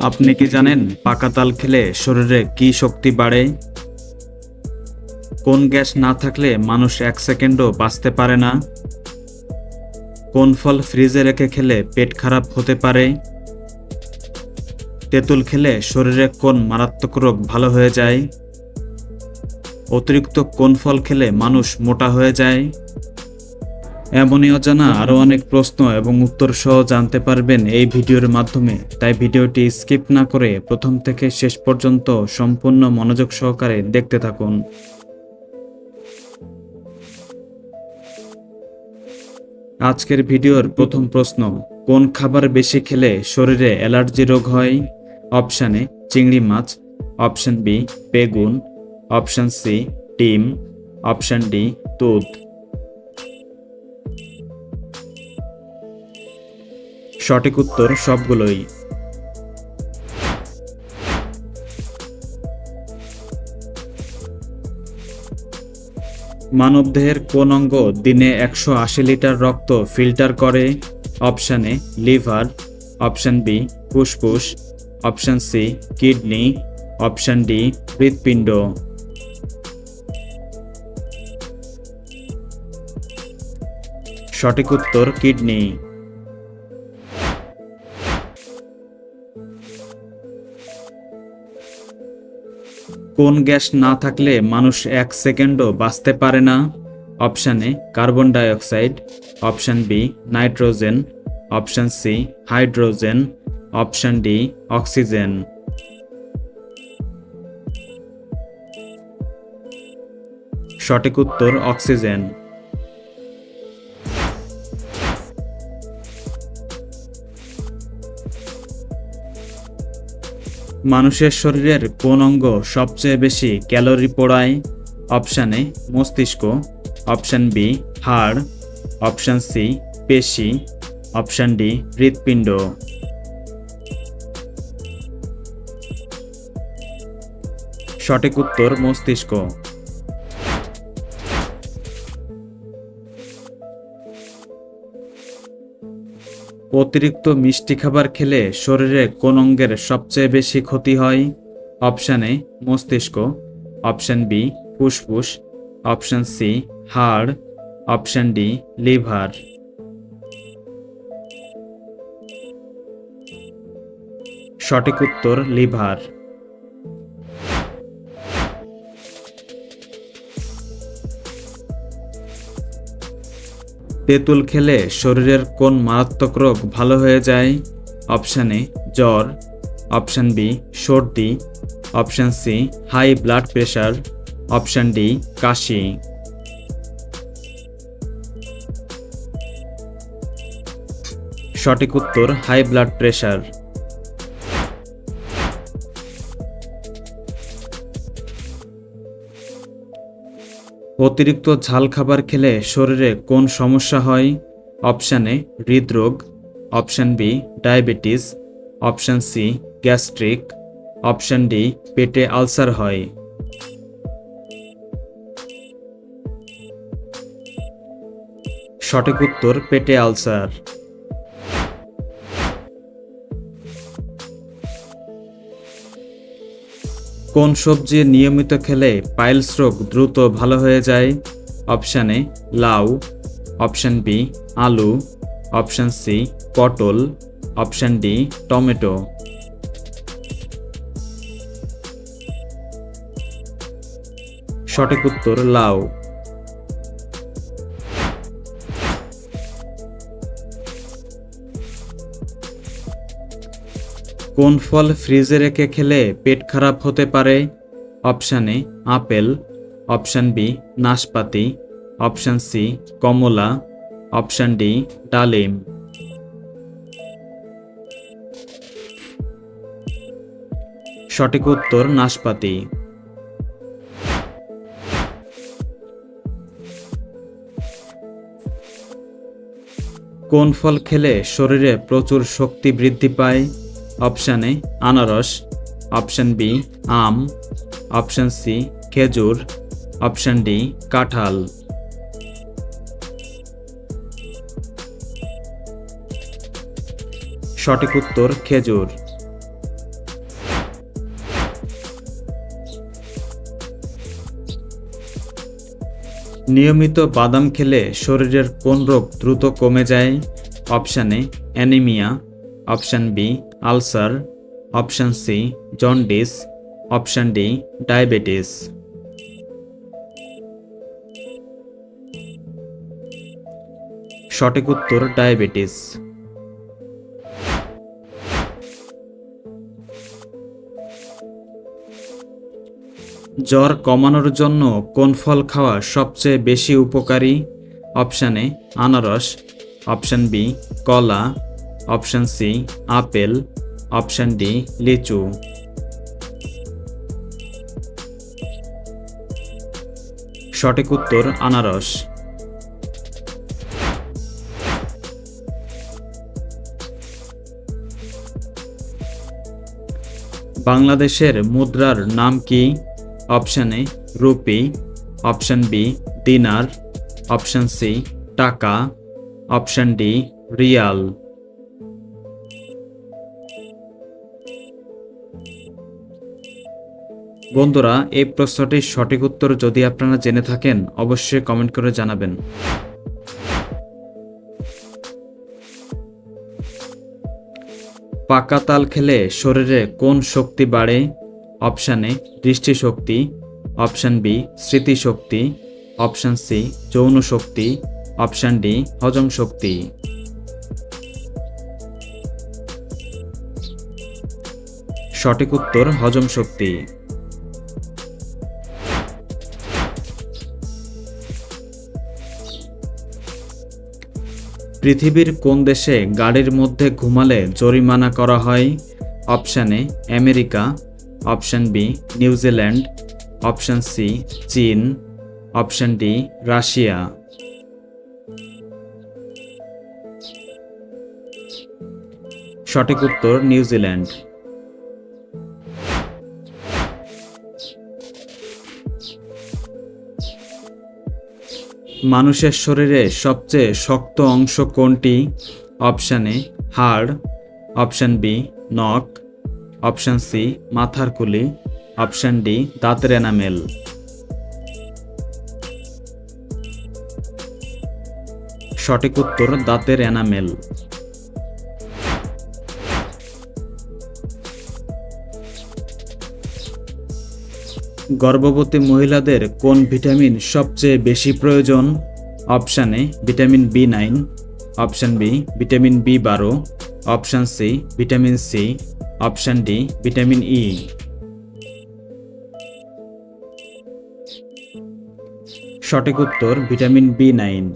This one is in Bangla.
আপনি কি জানেন পাকা তাল খেলে শরীরে কি শক্তি বাড়ে? কোন গ্যাস না থাকলে মানুষ এক সেকেন্ডও বাঁচতে পারে না? কোন ফল ফ্রিজে রেখে খেলে পেট খারাপ হতে পারে? তেঁতুল খেলে শরীরে কোন মারাত্মক রোগ ভালো হয়ে যায়? অতিরিক্ত কোন ফল খেলে মানুষ মোটা হয়ে যায়? এমনই অজানা আরও অনেক প্রশ্ন এবং উত্তর সহ জানতে পারবেন এই ভিডিওর মাধ্যমে। তাই ভিডিওটি স্কিপ না করে প্রথম থেকে শেষ পর্যন্ত সম্পূর্ণ মনোযোগ সহকারে দেখতে থাকুন। আজকের ভিডিওর প্রথম প্রশ্ন, কোন খাবার বেশি খেলে শরীরে অ্যালার্জি রোগ হয়? অপশান এ, চিংড়ি মাছ। অপশান বি, বেগুন। অপশান সি, ডিম। অপশান ডি, দুধ। সঠিক উত্তর সবগুলোই। মানবদেহের কোন অঙ্গ দিনে একশো আশি লিটার রক্ত ফিল্টার করে? Option A, liver. Option B, ফুসফুস। Option C, kidney. Option D, হৃৎপিণ্ড। সঠিক উত্তর কিডনি। কোন গ্যাস না থাকলে মানুষ এক সেকেন্ডও বাঁচতে পারে না? Option A, carbon dioxide. Option B, nitrogen. Option C, hydrogen. Option D, oxygen. সঠিক উত্তর, অক্সিজেন। মানুষের শরীরের কোন অঙ্গ সবচেয়ে বেশি ক্যালোরি পোড়ায়? অপশান এ, মস্তিষ্ক। অপশান বি, হাড়। অপশান সি, পেশি। অপশান ডি, হৃৎপিণ্ড। সঠিক উত্তর মস্তিষ্ক। অতিরিক্ত মিষ্টি খাবার খেলে শরীরে কোন অঙ্গের সবচেয়ে বেশি ক্ষতি হয়? অপশান এ, মস্তিষ্ক। অপশান বি, ফুসফুস। অপশান সি, হাড়। Option D, liver. সঠিক উত্তর, লিভার। তেঁতুল খেলে শরীরের কোন মারাত্মক রোগ ভালো হয়ে যায়? অপশান এ, জ্বর। অপশান বি, সর্দি। Option C, high blood pressure option D, কাশি। সঠিক উত্তর, হাই ব্লাড প্রেশার অতিরিক্ত ঝাল খাবার খেলে শরীরে কোন সমস্যা হয়? অপশান এ, হৃদরোগ। Option B, diabetes. Option C, gastric. Option D, পেটে আলসার হয়। সঠিক উত্তর, পেটে আলসার। কোন সবজি নিয়মিত খেলে পাইলস রোগ দ্রুত ভালো হয়ে যায়? অপশান এ, লাউ। অপশান বি, আলু। অপশান সি, পটল। Option D, tomato. সঠিক উত্তর, লাউ। কোন ফল ফ্রিজে রেখে খেলে পেট খারাপ হতে পারে? Option A, apple. Option B, নাশপাতি। অপশান সি, কমলা। অপশান ডি, ডালিম। সঠিক উত্তর, নাশপাতি। কোন ফল খেলে শরীরে প্রচুর শক্তি বৃদ্ধি পায়? অপশান এ আনারস. অপশান বি আম. অপশান সি খেজুর. অপশান ডি কাঁঠাল. সঠিক উত্তর, খেজুর। নিয়মিত বাদাম খেলে শরীরের কোন রোগ দ্রুত কমে যায়? Option A anaemia option B ulcer, option C, jaundice, option D, diabetes. সঠিক উত্তর, ডায়াবেটিস। জ্বর কমানোর জন্য কোন ফল খাওয়া সবচেয়ে বেশি উপকারী? অপশানে আনারস, অপশান বি, কলা option C, apple, option D, লিচু। সঠিক উত্তর, আনারস। বাংলাদেশের মুদ্রার নাম কি? Option A, rupee, option B, dinar, option C, টাকা, অপশান ডি, রিয়াল। বন্ধুরা, এই প্রশ্নটির সঠিক উত্তর যদি আপনারা জেনে থাকেন, অবশ্যই কমেন্ট করে জানাবেন। পাকা তাল খেলে শরীরে কোন শক্তি বাড়ে? অপশান এ, দৃষ্টিশক্তি। অপশান বি, স্মৃতিশক্তি। অপশান সি, যৌন শক্তি। অপশান ডি, হজম শক্তি। সঠিক উত্তর, হজম শক্তি। পৃথিবীর কোন দেশে গাড়ির মধ্যে ঘুমালে জরিমানা করা হয়? Option A, America. Option B New Zealand option C, চীন। Option D, Russia. সঠিক উত্তর নিউজিল্যান্ড মানুষের শরীরে সবচেয়ে শক্ত অংশ কোনটি? অপশান এ, হাড়। অপশান বি, নখ। অপশান সি, মাথার কুলি। অপশান ডি, দাঁতের এনামেল। সঠিক উত্তর, দাঁতের এনামেল। গর্ভবতী মহিলাদের কোন ভিটামিন সবচেয়ে বেশি প্রয়োজন? Option A, vitamin B nine, option B, vitamin B বারো, option C, vitamin C, option D, vitamin E. সঠিক উত্তর ভিটামিন বি নাইন।